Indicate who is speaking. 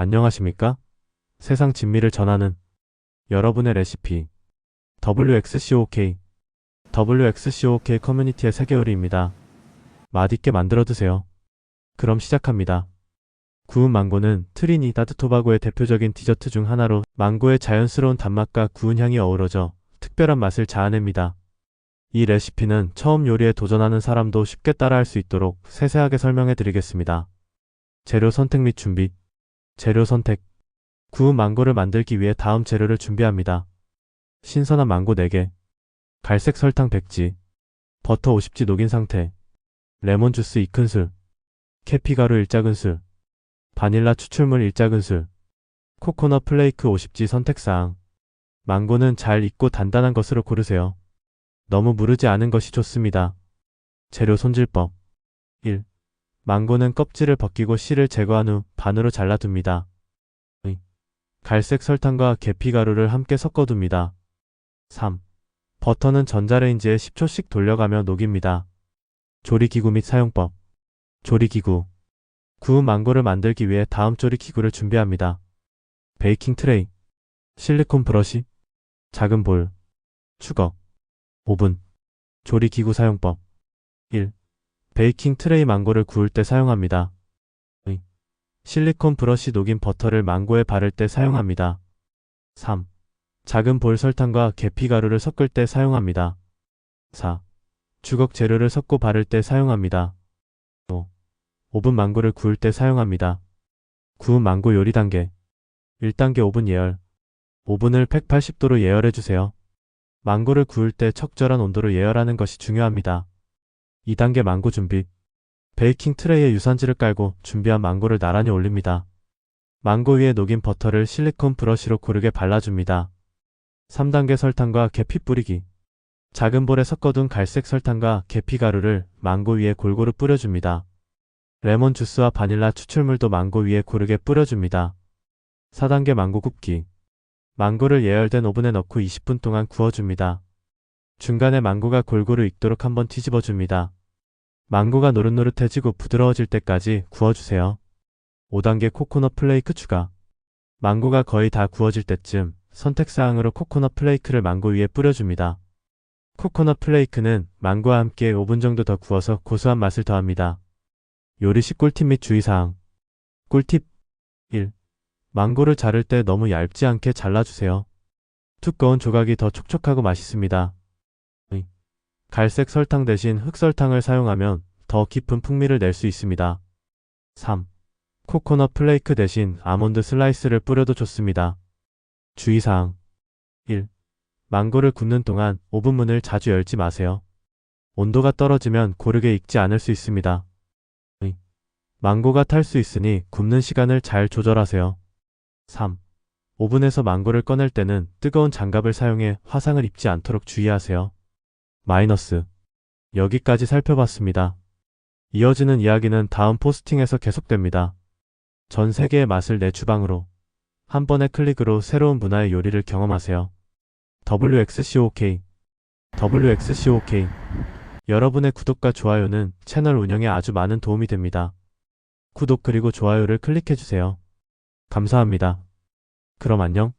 Speaker 1: 안녕하십니까? 세상 진미를 전하는 여러분의 레시피 WXCOK WXCOK 커뮤니티의 세계요리입니다. 맛있게 만들어 드세요. 그럼 시작합니다. 구운 망고는 트리니다드 토바고의 대표적인 디저트 중 하나로 망고의 자연스러운 단맛과 구운 향이 어우러져 특별한 맛을 자아냅니다. 이 레시피는 처음 요리에 도전하는 사람도 쉽게 따라할 수 있도록 세세하게 설명해 드리겠습니다. 재료 선택 및 준비 재료 선택. 구운 망고를 만들기 위해 다음 재료를 준비합니다. 신선한 망고 4개. 갈색 설탕 100지. 버터 50지 녹인 상태. 레몬 주스 2큰술. 캐피 가루 1작은술. 바닐라 추출물 1작은술. 코코넛 플레이크 50지 선택사항. 망고는 잘 익고 단단한 것으로 고르세요. 너무 무르지 않은 것이 좋습니다. 재료 손질법. 1. 망고는 껍질을 벗기고 씨를 제거한 후 반으로 잘라둡니다. 2. 갈색 설탕과 계피가루를 함께 섞어둡니다. 3. 버터는 전자레인지에 10초씩 돌려가며 녹입니다. 조리기구 및 사용법 조리기구 구운 망고를 만들기 위해 다음 조리기구를 준비합니다. 베이킹 트레이 실리콘 브러쉬 작은 볼 추거 오븐 조리기구 사용법 1. 베이킹 트레이 망고를 구울 때 사용합니다. 2. 실리콘 브러쉬 녹인 버터를 망고에 바를 때 사용합니다. 3. 작은 볼 설탕과 계피 가루를 섞을 때 사용합니다. 4. 주걱 재료를 섞고 바를 때 사용합니다. 5. 오븐 망고를 구울 때 사용합니다. 구운 망고 요리 단계 1단계 오븐 예열 오븐을 180도로 예열해 주세요. 망고를 구울 때 적절한 온도로 예열하는 것이 중요합니다. 2단계 망고 준비. 베이킹 트레이에 유산지를 깔고 준비한 망고를 나란히 올립니다. 망고 위에 녹인 버터를 실리콘 브러쉬로 고르게 발라줍니다. 3단계 설탕과 계피 뿌리기. 작은 볼에 섞어둔 갈색 설탕과 계피 가루를 망고 위에 골고루 뿌려줍니다. 레몬 주스와 바닐라 추출물도 망고 위에 고르게 뿌려줍니다. 4단계 망고 굽기. 망고를 예열된 오븐에 넣고 20분 동안 구워줍니다. 중간에 망고가 골고루 익도록 한번 뒤집어 줍니다. 망고가 노릇노릇해지고 부드러워질 때까지 구워주세요. 5단계 코코넛 플레이크 추가. 망고가 거의 다 구워질 때쯤 선택사항으로 코코넛 플레이크를 망고 위에 뿌려줍니다. 코코넛 플레이크는 망고와 함께 5분 정도 더 구워서 고소한 맛을 더합니다. 요리식 꿀팁 및 주의사항. 꿀팁 1. 망고를 자를 때 너무 얇지 않게 잘라주세요. 두꺼운 조각이 더 촉촉하고 맛있습니다. 2. 갈색 설탕 대신 흑설탕을 사용하면 더 깊은 풍미를 낼 수 있습니다. 3. 코코넛 플레이크 대신 아몬드 슬라이스를 뿌려도 좋습니다. 주의사항 1. 망고를 굽는 동안 오븐 문을 자주 열지 마세요. 온도가 떨어지면 고르게 익지 않을 수 있습니다. 2. 망고가 탈 수 있으니 굽는 시간을 잘 조절하세요. 3. 오븐에서 망고를 꺼낼 때는 뜨거운 장갑을 사용해 화상을 입지 않도록 주의하세요. 마이너스. 여기까지 살펴봤습니다. 이어지는 이야기는 다음 포스팅에서 계속됩니다. 전 세계의 맛을 내 주방으로. 한 번의 클릭으로 새로운 문화의 요리를 경험하세요. WXCOK WXCOK 여러분의 구독과 좋아요는 채널 운영에 아주 많은 도움이 됩니다. 구독 그리고 좋아요를 클릭해주세요. 감사합니다. 그럼 안녕.